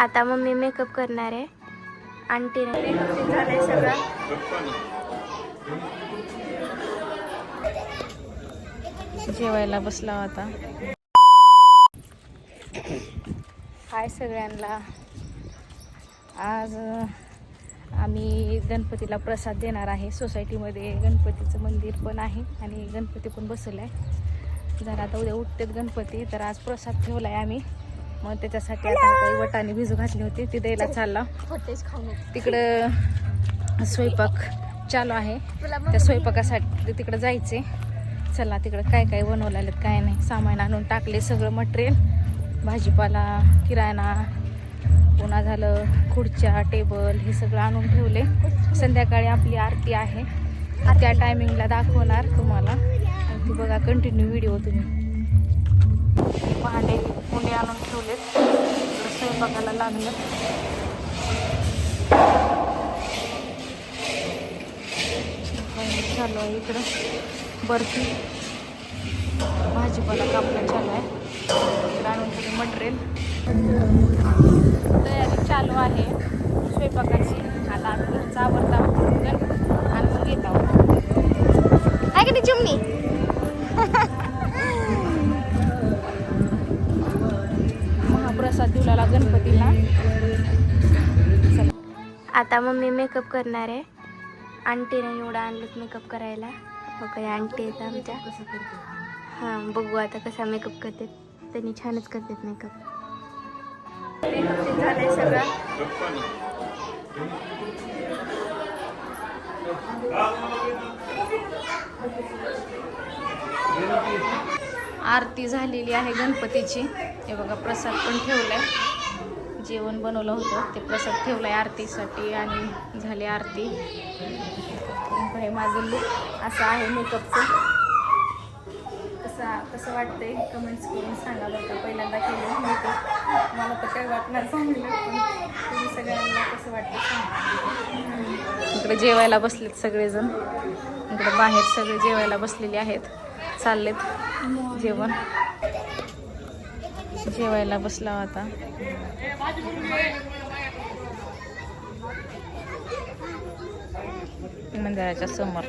आता mummy makeup करणार आहे. आंटीने मेकअप झालंय सगळं जेवायला बसला होता. हाय सगळ्यांना. आज आम्ही गणपतीला प्रसाद देणार आहे. सोसायटीमध्ये गणपतीचं मंदिर पण आहे आणि गणपती पण बसवलं आहे जरा आता उद्या उठतेत गणपती तर आज प्रसाद ठेवला आहे आम्ही. मग त्याच्यासाठी आता काही वटाने भिजू घातली होती. ती द्यायला चालला. तिकडं स्वयंपाक चालू आहे. त्या स्वयंपाकासाठी तिकडं जायचे. चला तिकडं काय काय बनवलेलं काय नाही. सामान आणून टाकले सगळं मटेरियल भाजीपाला किराणा पुन्हा झालं खुर्च्या टेबल हे सगळं आणून ठेवले. संध्याकाळी आपली आरती आहे. त्या टायमिंगला दाखवणार तुम्हाला. ती बघा कंटिन्यू व्हिडिओ तुम्ही. भांडे मुंडे आणून ठेवलेत. स्वयंपाकाला लागलं. चालू आहे इकडं. बर्फी. भाजीपाला कापणं चालू आहे. इकडं आणून ठेवले मटेरियल. तयारी चालू आहे. स्वयंपाकाची. आला आम्ही घरचा आवडता आणून घेत आहोत. आहे का ती चिमणी? गणपतीला. आता मम्मी मेकअप करणार आहे. आंटीने एवढं आणलं मेकअप करायला. काही आंटी आहेत आमच्या. हां बघू आता कसा मेकअप करते. त्यांनी छानच करतात मेकअप. मेकअप झालंय सगळं आरती झालेली आहे गणपतीची. हे बघा प्रसाद पण ठेवलाय. जेवण बनवलं होतं ते प्रसाद ठेवलाय आरतीसाठी आणि झाली आरती. हे माझं लुक असं आहे मेकअपचं कसा कसं वाटतंय? कमेंट्स करून सांगा बरं का. पहिल्यांदा केलं मेकअप मला तर काही वाटणार चांगलं पण तुम्ही सगळ्यांना कसं वाटतं सांगा. इकडे जेवायला बसलेत सगळेजण. इकडे बाहेर सगळे जेवायला बसलेले आहेत. चाललेत जेवण. जेवायला बसला होता. मंदिराच्या समोर.